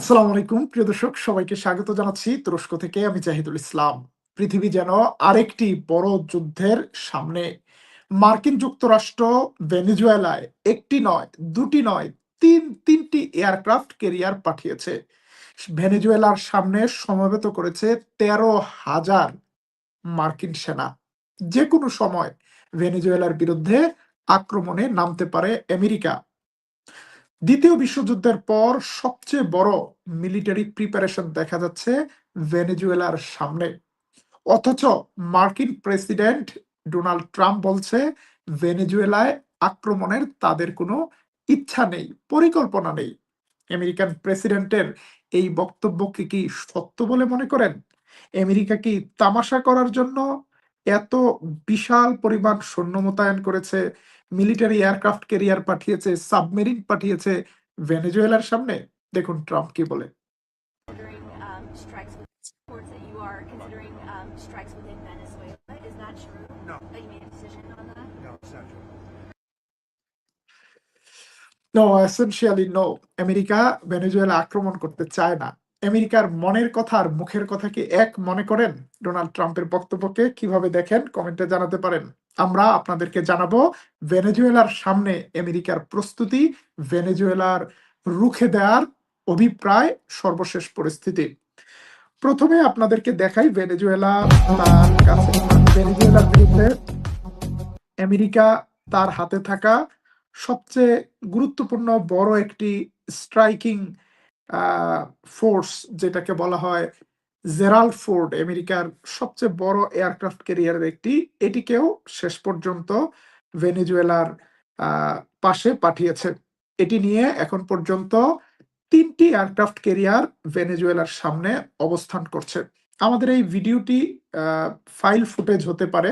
আসসালামু আলাইকুম, প্রিয় দর্শক, সবাইকে স্বাগত জানাচ্ছি তুরস্ক থেকে আমি জাহিদুল ইসলাম। পৃথিবী যেন আরেকটি বড় যুদ্ধের সামনে। মার্কিন যুক্তরাষ্ট্র ভেনেজুয়েলায় একটি নয়, দুটি নয়, তিন, তিনটি এয়ারক্রাফট কেরিয়ার পাঠিয়েছে। ভেনেজুয়েলার সামনে সমবেত করেছে তেরো হাজার মার্কিন সেনা। যে কোনো সময় ভেনেজুয়েলার বিরুদ্ধে আক্রমণে নামতে পারে আমেরিকা। দ্বিতীয় বিশ্বযুদ্ধের পর সবচেয়ে বড় মিলিটারি প্রিপারেশন দেখা যাচ্ছে ভেনেজুয়েলার সামনে। অথচ মার্কিন প্রেসিডেন্ট ডোনাল্ড ট্রাম্প বলছে, ভেনেজুয়েলায় আক্রমণের তাদের কোনো ইচ্ছা নেই, পরিকল্পনা নেই। আমেরিকান প্রেসিডেন্টের এই বক্তব্যকে কি সত্য বলে মনে করেন? আমেরিকা কি তামাশা করার জন্য এত বিশাল পরিমাণ সৈন্য মোতায়েন করেছে মিলিটারি এয়ারক্রাফট কেরিয়ার পাঠিয়েছে সাবমেরিন পাঠিয়েছে ভেনেজুয়েলার সামনে? দেখুন ট্রাম্প কি বলে। No essentially no America Venezuela আক্রমণ করতে চায় না। আমেরিকার মনের কথা আর মুখের কথা কি এক মনে করেন? ডোনাল্ড ট্রাম্পের বক্তব্যকে কীভাবে দেখেন কমেন্টে জানাতে পারেন। আমরা আপনাদেরকে জানাব ভেনেজুয়েলার সামনে আমেরিকার প্রস্তুতি, ভেনেজুয়েলার রুখে দেওয়ার অভিপ্রায়, সর্বশেষ পরিস্থিতি। প্রথমে আপনাদেরকে দেখাই ভেনেজুয়েলা তার কাছে। ভেনেজুয়েলার বিরুদ্ধে আমেরিকা তার হাতে থাকা সবচেয়ে গুরুত্বপূর্ণ বড় একটি স্ট্রাইকিং ফোর্স যেটাকে বলা হয় জেরাল্ড ফোর্ড আমেরিকার সবচেয়ে বড় এয়ারক্রাফট ক্যারিয়ারের একটি, এটিকেও শেষ পর্যন্ত ভেনেজুয়েলার পাশে পাঠিয়েছে। এটি নিয়ে এখন পর্যন্ত তিনটি এয়ারক্রাফট ক্যারিয়ার ভেনেজুয়েলার সামনে অবস্থান করছে। আমাদের এই ভিডিওটি ফাইল ফুটেজ হতে পারে।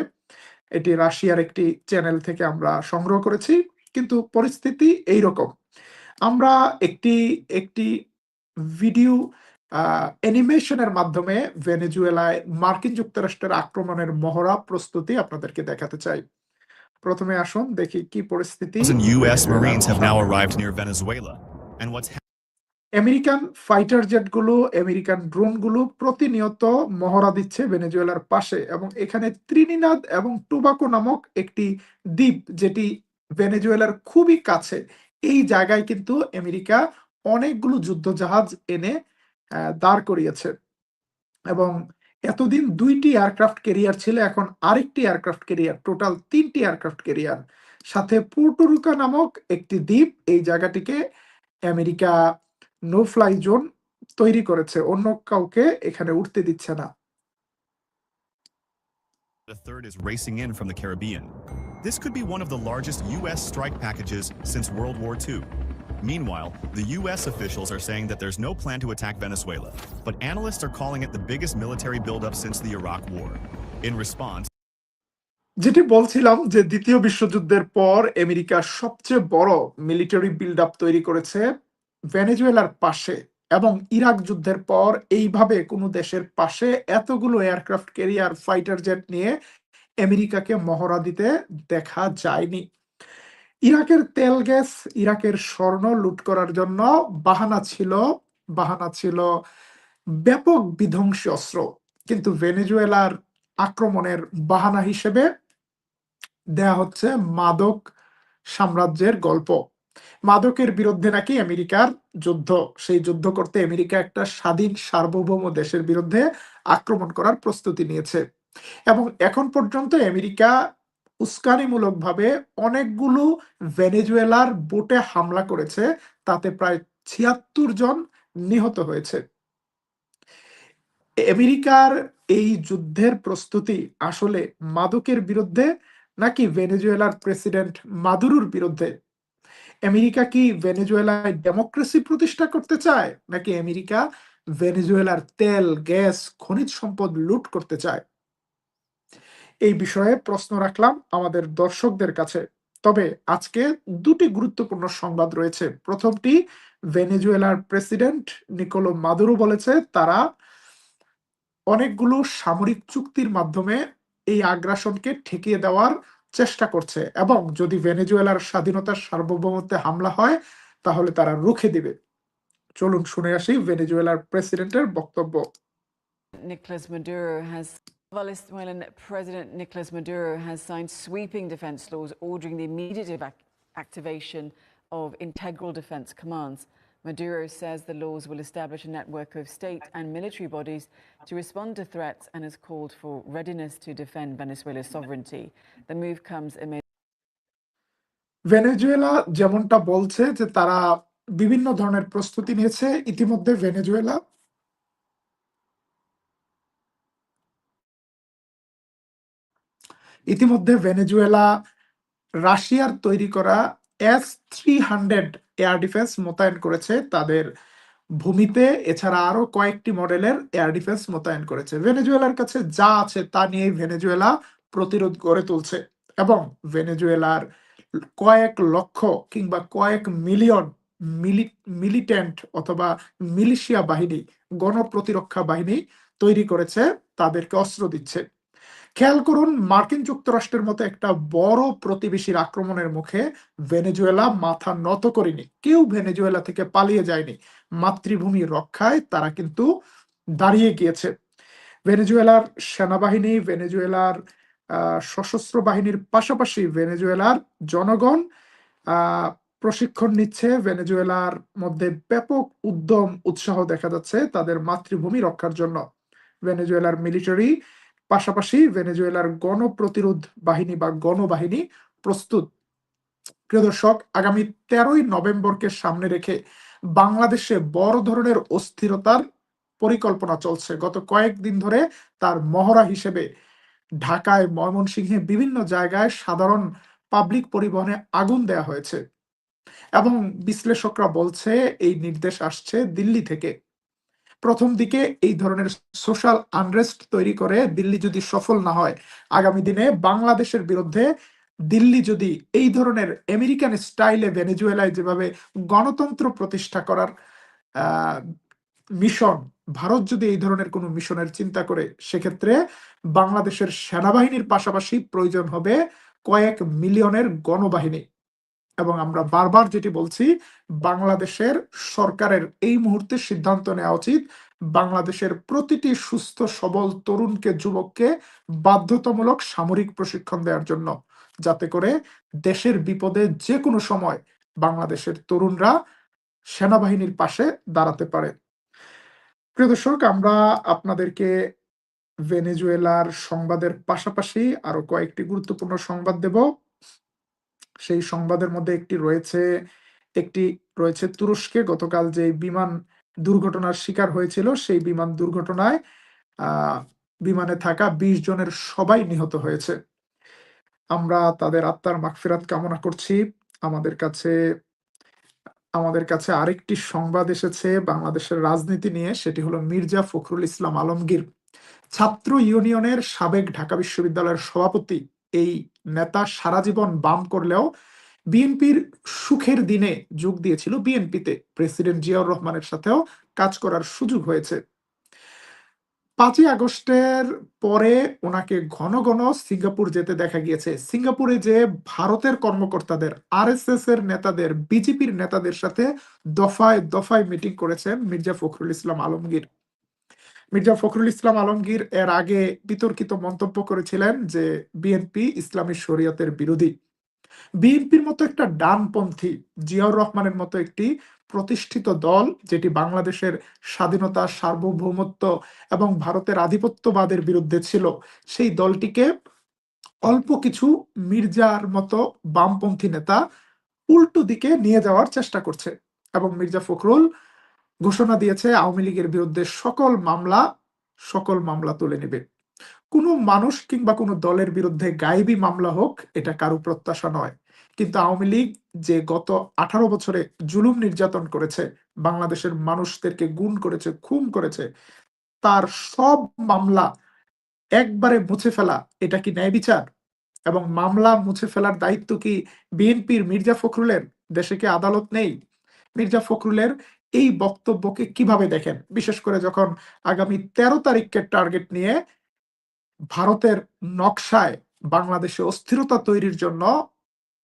এটি রাশিয়ার একটি চ্যানেল থেকে আমরা সংগ্রহ করেছি, কিন্তু পরিস্থিতি এই রকম আমরা একটি একটি ভিডিও অ্যানিমেশনের মাধ্যমে ভেনেজুয়েলায় মার্কিন যুক্তরাষ্ট্রের আক্রমণের মহড়া প্রস্তুতি আপনাদেরকে দেখাতে চাই প্রথমে আসুন দেখি কি পরিস্থিতি thousand U.S. Marines have now arrived near Venezuela. And what's American fighter জেটগুলো American ড্রোনগুলো প্রতিনিয়ত মহড়া দিচ্ছে ভেনেজুয়েলার পাশে এবং এখানে ত্রিনিনাদ এবং টুবাকো নামক একটি দ্বীপ যেটি ভেনেজুয়েলার খুবই কাছে এই জায়গায় কিন্তু আমেরিকা অনেকগুলো যুদ্ধ জাহাজ এনে দাঁড় করিয়েছে এবং এতদিন দুইটি এয়ারক্রাফট ক্যারিয়ার ছিল, এখন আরেকটি এয়ারক্রাফট ক্যারিয়ার টোটাল তিনটি এয়ারক্রাফট ক্যারিয়ার সাথে পোর্টোরিকা নামক একটি দ্বীপ, এই জায়গাটিকে আমেরিকা নো ফ্লাই জোন তৈরি করেছে, অন্য কাউকে এখানে উঠতে দিচ্ছে না the third is racing in from the Caribbean? This could be one of the largest U.S. strike packages since World War II. Meanwhile, the U.S. officials are saying that there's no plan to attack Venezuela, but analysts are calling it the biggest military buildup since the Iraq War. In response, যেটি বলছিলাম যে দ্বিতীয় বিশ্বযুদ্ধের পর America সবচেয়ে বড় military build up তৈরি করেছে ভেনেজুয়েলার পাশে এবং ইরাক যুদ্ধের পর এইভাবে কোনো দেশের পাশে এতগুলো এয়ারক্রাফট ক্যারিয়ার ফাইটার জেট নিয়ে আমেরিকাকে মহড়া দিতে দেখা যায়নি ইরাকের তেল গ্যাস, ইরাকের স্বর্ণ লুট করার জন্য বাহানা ছিল বাহানা ছিল ব্যাপক বিধ্বংসী অস্ত্র। কিন্তু ভেনেজুয়েলার আক্রমণের বাহানা হিসেবে দেয়া হচ্ছে মাদক সাম্রাজ্যের গল্প। মাদকের বিরুদ্ধে নাকি আমেরিকার যুদ্ধ, সেই যুদ্ধ করতে আমেরিকা একটা স্বাধীন সার্বভৌম দেশের বিরুদ্ধে আক্রমণ করার প্রস্তুতি নিয়েছে। এবং এখন পর্যন্ত আমেরিকা উস্কানিমূলকভাবে অনেকগুলো ভেনেজুয়েলার বোটে হামলা করেছে, তাতে প্রায় ছিয়াত্তর জন নিহত হয়েছে। আমেরিকার এই যুদ্ধের প্রস্তুতি আসলে মাদকের বিরুদ্ধে নাকি ভেনেজুয়েলার প্রেসিডেন্ট মাদুরুর বিরুদ্ধে? আমেরিকা কি ভেনেজুয়েলায় ডেমোক্রেসি প্রতিষ্ঠা করতে চায়, নাকি আমেরিকা ভেনেজুয়েলার তেল, গ্যাস, খনিজ সম্পদ লুট করতে চায়? এই বিষয়ে প্রশ্ন রাখলাম আমাদের দর্শকদের কাছে। তবে আজকে দুটি গুরুত্বপূর্ণ সংবাদ রয়েছে। প্রথমটি, ভেনেজুয়েলার প্রেসিডেন্ট নিকোলো মাদুরো বলেছে তারা অনেকগুলো সামরিক চুক্তির মাধ্যমে এই আগ্রাসনকে ঠেকিয়ে দেওয়ার চেষ্টা করছে এবং যদি ভেনেজুয়েলার স্বাধীনতার সার্বভৌমত্বে হামলা হয়, তাহলে তারা রুখে দিবে। চলুন শুনে আসি ভেনেজুয়েলার প্রেসিডেন্টের বক্তব্য। Nicolas Maduro has Venezuelan President Nicolas Maduro has signed sweeping defense laws ordering the immediate evac- activation of integral defense commands. Maduro says the laws will establish a network of state and military bodies to respond to threats and has called for readiness to defend Venezuela's sovereignty. The move comes amid Venezuela যেমনটা বলছে যে তারা বিভিন্ন ধরনের প্রস্তুতি নিয়েছে ইতিমধ্যে Venezuela ইতিমধ্যে ভেনেজুয়েলা, রাশিয়ার তৈরি করা S three hundred air defence মোতায়েন করেছে তাদের ভূমিতে। এছাড়া আরও কয়েকটি মডেলের এয়ার ডিফেন্স মোতায়েন করেছে। ভেনেজুয়েলার কাছে যা আছে তা নিয়ে ভেনেজুয়েলা প্রতিরোধ গড়ে তুলছে এবং ভেনেজুয়েলার কয়েক লক্ষ কিংবা কয়েক মিলিয়ন মিলিটেন্ট অথবা মিলিশিয়া বাহিনী, গণপ্রতিরক্ষা বাহিনী তৈরি করেছে, তাদেরকে অস্ত্র দিচ্ছে। খেয়াল করুন, মার্কিন যুক্তরাষ্ট্রের মতো একটা বড় প্রতিবেশীর আক্রমণের মুখে ভেনেজুয়েলা মাথা নত করেনি। কেউ ভেনেজুয়েলা থেকে পালিয়ে যায়নি। মাতৃভূমি রক্ষায় তারা কিন্তু দাঁড়িয়ে গিয়েছে। ভেনেজুয়েলার সেনাবাহিনী, ভেনেজুয়েলার সশস্ত্র বাহিনীর পাশাপাশি ভেনেজুয়েলার জনগণ প্রশিক্ষণ নিচ্ছে। ভেনেজুয়েলার মধ্যে ব্যাপক উদ্যম, উৎসাহ দেখা যাচ্ছে তাদের মাতৃভূমি রক্ষার জন্য। ভেনেজুয়েলার মিলিটারি পাশাপাশি ভেনেজুয়েলার গণপ্রতিরোধ বাহিনী বা গণবাহিনী প্রস্তুত। প্রিয় দর্শক, আগামী তেরোই নভেম্বরকে সামনে রেখে বাংলাদেশে বড় ধরনের অস্থিরতার পরিকল্পনা চলছে। গত কয়েকদিন ধরে তার মহড়া হিসেবে ঢাকায় ময়মনসিংহে বিভিন্ন জায়গায় সাধারণ পাবলিক পরিবহনে আগুন দেয়া হয়েছে এবং বিশ্লেষকরা বলছে, এই নির্দেশ আসছে দিল্লি থেকে। প্রথম দিকে এই ধরনের সোশ্যাল আনরেস্ট তৈরি করে দিল্লি যদি সফল না হয়, আগামী দিনে বাংলাদেশের বিরুদ্ধে দিল্লি যদি এই ধরনের আমেরিকান স্টাইলে ভেনেজুয়েলায় যেভাবে গণতন্ত্র প্রতিষ্ঠা করার মিশন ভারত যদি এই ধরনের কোনো মিশনের চিন্তা করে, সেক্ষেত্রে বাংলাদেশের সেনাবাহিনীর পাশাপাশি প্রয়োজন হবে কয়েক মিলিয়নের গণবাহিনী। এবং আমরা বারবার যেটি বলছি, বাংলাদেশের সরকারের এই মুহূর্তে সিদ্ধান্ত নেওয়া উচিত, বাংলাদেশের প্রতিটি সুস্থ, সবল তরুণকে, যুবককে বাধ্যতামূলক সামরিক প্রশিক্ষণ দেওয়ার জন্য, যাতে করে দেশের বিপদে যে কোনো সময় বাংলাদেশের তরুণরা সেনাবাহিনীর পাশে দাঁড়াতে পারে। প্রিয় দর্শক, আমরা আপনাদেরকে ভেনেজুয়েলার সংবাদের পাশাপাশি আরও কয়েকটি গুরুত্বপূর্ণ সংবাদ দেব। সেই সংবাদের মধ্যে একটি রয়েছে একটি রয়েছে তুরস্কে। গতকাল যে বিমান দুর্ঘটনার শিকার হয়েছিল, সেই বিমান দুর্ঘটনায় বিমানে থাকা বিশ জনের সবাই নিহত হয়েছে। আমরা তাদের আত্মার মাগফিরাত কামনা করছি। আমাদের কাছে আমাদের কাছে আরেকটি সংবাদ এসেছে বাংলাদেশের রাজনীতি নিয়ে, সেটি হলো মির্জা ফখরুল ইসলাম আলমগীর, ছাত্র ইউনিয়নের সাবেক ঢাকা বিশ্ববিদ্যালয়ের সভাপতি। এই নেতা সারা জীবন বাম করলেও বিএনপির সুখের দিনে যোগ দিয়েছিল। বিএনপিতে প্রেসিডেন্ট জিয়াউর রহমানের সাথেও কাজ করার সুযোগ হয়েছে। পাঁচই আগস্টের পরে ওনাকে ঘন ঘন সিঙ্গাপুর যেতে দেখা গিয়েছে। সিঙ্গাপুরে যে ভারতের কর্মকর্তাদের আরএসএস এর নেতাদের, বিজেপির নেতাদের সাথে দফায় দফায় মিটিং করেছেন মির্জা ফখরুল ইসলাম আলমগীর। মির্জা ফখরুল ইসলাম আলমগীর এর আগে বিতর্কিত মন্তব্য করেছিলেন যে বিএনপি ইসলামী শরীয়তের বিরোধী। বিএনপির মতো একটা ডানপন্থী, জিয়াউর রহমানের মতো একটি প্রতিষ্ঠিত দল, যেটি বাংলাদেশের স্বাধীনতা, সার্বভৌমত্ব এবং ভারতের আধিপত্যবাদের বিরুদ্ধে ছিল, সেই দলটিকে অল্প কিছু মির্জার মতো বামপন্থী নেতা উল্টো দিকে নিয়ে যাওয়ার চেষ্টা করছে এবং মির্জা ফখরুল ঘোষণা দিয়েছে আওয়ামী লীগের বিরুদ্ধে সকল মামলা সকল মামলা তুলে নেবে। কোনো মানুষ কিংবা কোনো দলের বিরুদ্ধে গায়েবী মামলা হোক, এটা কারও প্রত্যাশা নয়। কিন্তু আওয়ামী লীগ যে গত আঠারো বছরে জুলুম নির্যাতন করেছে, বাংলাদেশের মানুষদেরকে গুণ করেছে, খুন করেছে, তার সব মামলা একবারে মুছে ফেলা, এটা কি ন্যায় বিচার? এবং মামলা মুছে ফেলার দায়িত্ব কি বিএনপির মির্জা ফখরুলের? দেশে কি আদালত নেই? মির্জা ফখরুলের এই বক্তব্যকে কীভাবে দেখেন? বিশেষ করে যখন আগামী তেরো তারিখকে টার্গেট নিয়ে ভারতের নকশায় বাংলাদেশে অস্থিরতা তৈরির জন্য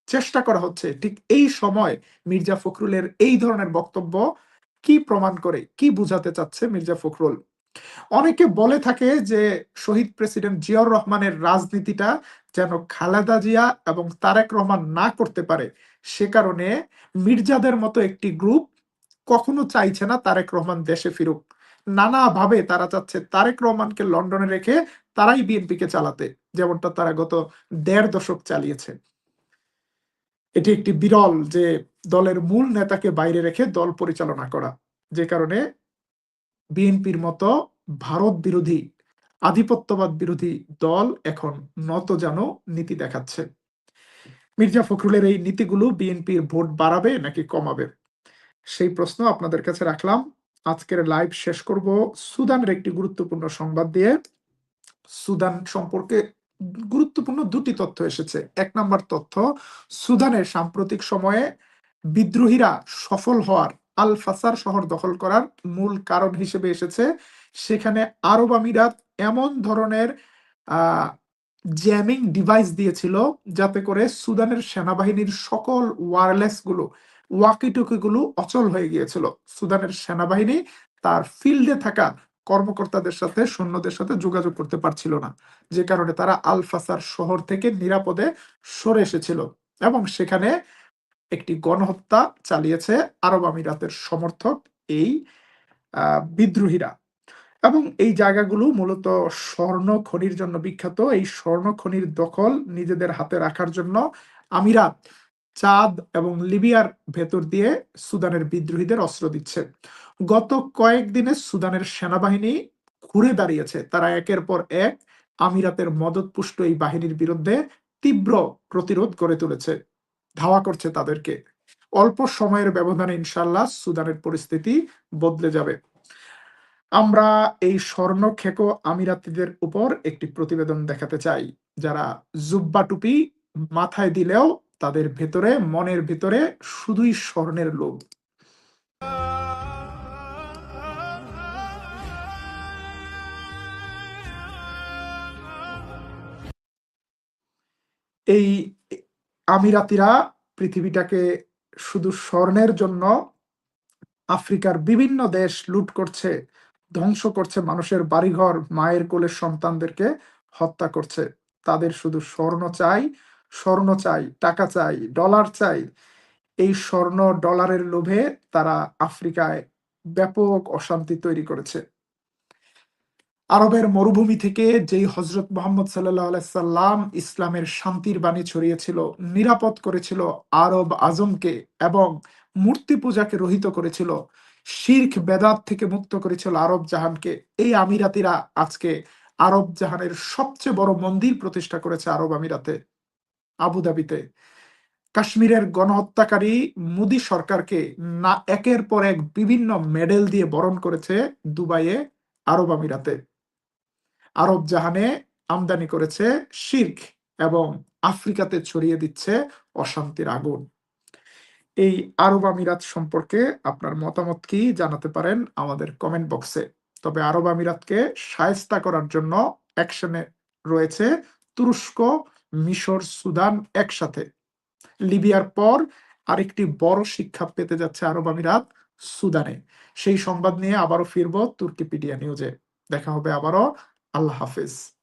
চেষ্টা করা হচ্ছে, ঠিক এই সময় মির্জা ফখরুলের এই ধরনের বক্তব্য কি প্রমাণ করে, কি বুঝাতে চাচ্ছে মির্জা ফখরুল? অনেকে বলে থাকে যে শহীদ প্রেসিডেন্ট জিয়াউর রহমানের রাজনীতিটা যেন খালেদা জিয়া এবং তারেক রহমান না করতে পারে, সে কারণে মির্জাদের মতো একটি গ্রুপ কখনো চাইছে না তারেক রহমান দেশে ফিরুক। নানাভাবে তারা চাচ্ছে তারেক রহমানকে লন্ডনে রেখে তারাই বিএনপিকে চালাতে, যেমনটা তারা গত দেড় দশক চালিয়েছে। এটি একটি বিরল যে দলের মূল নেতাকে বাইরে রেখে দল পরিচালনা করা, যে কারণে বিএনপির মতো ভারত বিরোধী, আধিপত্যবাদ বিরোধী দল এখন নত যেন নীতি দেখাচ্ছে। মির্জা ফখরুলের এই নীতিগুলো বিএনপির ভোট বাড়াবে নাকি কমাবে? সেই প্রশ্ন আপনাদের কাছে রাখলাম। আজকের লাইভ শেষ করব। সুদানের একটি গুরুত্বপূর্ণ সংবাদ দিয়ে। সুদান সম্পর্কে গুরুত্বপূর্ণ দুটি তথ্য এসেছে। এক নম্বর তথ্য, সুদানের সাম্প্রতিক সময়ে বিদ্রোহীরা সফল হওয়ার আল ফাসার শহর দখল করার মূল কারণ হিসেবে এসেছে। সেখানে আরব আমিরাত এমন ধরনের জ্যামিং ডিভাইস দিয়েছিল যাতে করে সুদানের সেনাবাহিনীর সকল ওয়্যারলেসগুলো ওয়াকিটকি গুলো অচল হয়ে গিয়েছিল। সুদানের সেনাবাহিনী তার ফিল্ডে থাকা কর্মকর্তাদের সাথে, সৈন্যদের সাথে যোগাযোগ করতে পারছিল না। যে কারণে তারা আলফাসার শহর থেকে নিরাপদে সরে এসেছিল এবং সেখানে একটি গণহত্যা চালিয়েছে আরব আমিরাতের সমর্থক এই বিদ্রোহীরা। এবং এই জায়গাগুলো মূলত স্বর্ণ খনির জন্য বিখ্যাত। এই স্বর্ণ খনির দখল নিজেদের হাতে রাখার জন্য আমিরাত চাঁদ এবং লিবিয়ার ভেতর দিয়ে সুদানের বিদ্রোহীদের অস্ত্র দিচ্ছে। গত কয়েকদিনে সুদানের সেনাবাহিনী ঘুরে দাঁড়িয়েছে। তারা একের পর এক আমিরাতের মদতপুষ্ট এই বাহিনীর বিরুদ্ধে তীব্র প্রতিরোধ গড়ে তুলেছে, ধাওয়া করছে তাদেরকে। অল্প সময়ের ব্যবধানে ইনশাল্লাহ সুদানের পরিস্থিতি বদলে যাবে। আমরা এই স্বর্ণ খেকো আমিরাতিদের উপর একটি প্রতিবেদন দেখাতে চাই, যারা জুব্বা টুপি মাথায় দিলেও তাদের ভেতরে, মনের ভেতরে শুধুই স্বর্ণের লোভ। এই আমিরাতিরা পৃথিবীটাকে শুধু স্বর্ণের জন্য আফ্রিকার বিভিন্ন দেশ লুট করছে, ধ্বংস করছে, মানুষের বাড়িঘর, মায়ের কোলের সন্তানদেরকে হত্যা করছে। তাদের শুধু স্বর্ণ চাই স্বর্ণ চাই, টাকা চাই, ডলার চাই। এই স্বর্ণ ডলারের লোভে তারা আফ্রিকায় ব্যাপক অশান্তি তৈরি করেছে। আরবের মরুভূমি থেকে যেই হজরত মোহাম্মদ সাল্লাম ইসলামের শান্তির বাণী ছড়িয়েছিল, নিরাপদ করেছিল আরব আজমকে এবং মূর্তি পূজাকে রহিত করেছিল, শির্ক, বেদাত থেকে মুক্ত করেছিল আরব জাহানকে। এই আমিরাতিরা আজকে আরব জাহানের সবচেয়ে বড় মন্দির প্রতিষ্ঠা করেছে আরব আমিরাতে। আবুধাবিতে। কাশ্মীরের গণহত্যাকারী মোদী সরকারকে না একের পর এক বিভিন্ন মেডেল দিয়ে বরণ করেছে দুবাইয়ে, আরব আমিরাতে। আরব জাহানে আমদানি করেছে শির্ক এবং আফ্রিকাতে ছড়িয়ে দিচ্ছে অশান্তির আগুন। এই আরব আমিরাত সম্পর্কে আপনার মতামত কি জানাতে পারেন আমাদের কমেন্ট বক্সে। তবে আরব আমিরাতকে সায়স্তা করার জন্য অ্যাকশনে রয়েছে তুরস্ক মিশর, সুদান একসাথে। লিবিয়ার পর আরেকটি বড় শিক্ষা পেতে যাচ্ছে আরব আমিরাত সুদানে। সেই সংবাদ নিয়ে আবারও ফিরবো তুর্কিপিডিয়া নিউজে। দেখা হবে আবারও। আল্লাহ হাফিজ।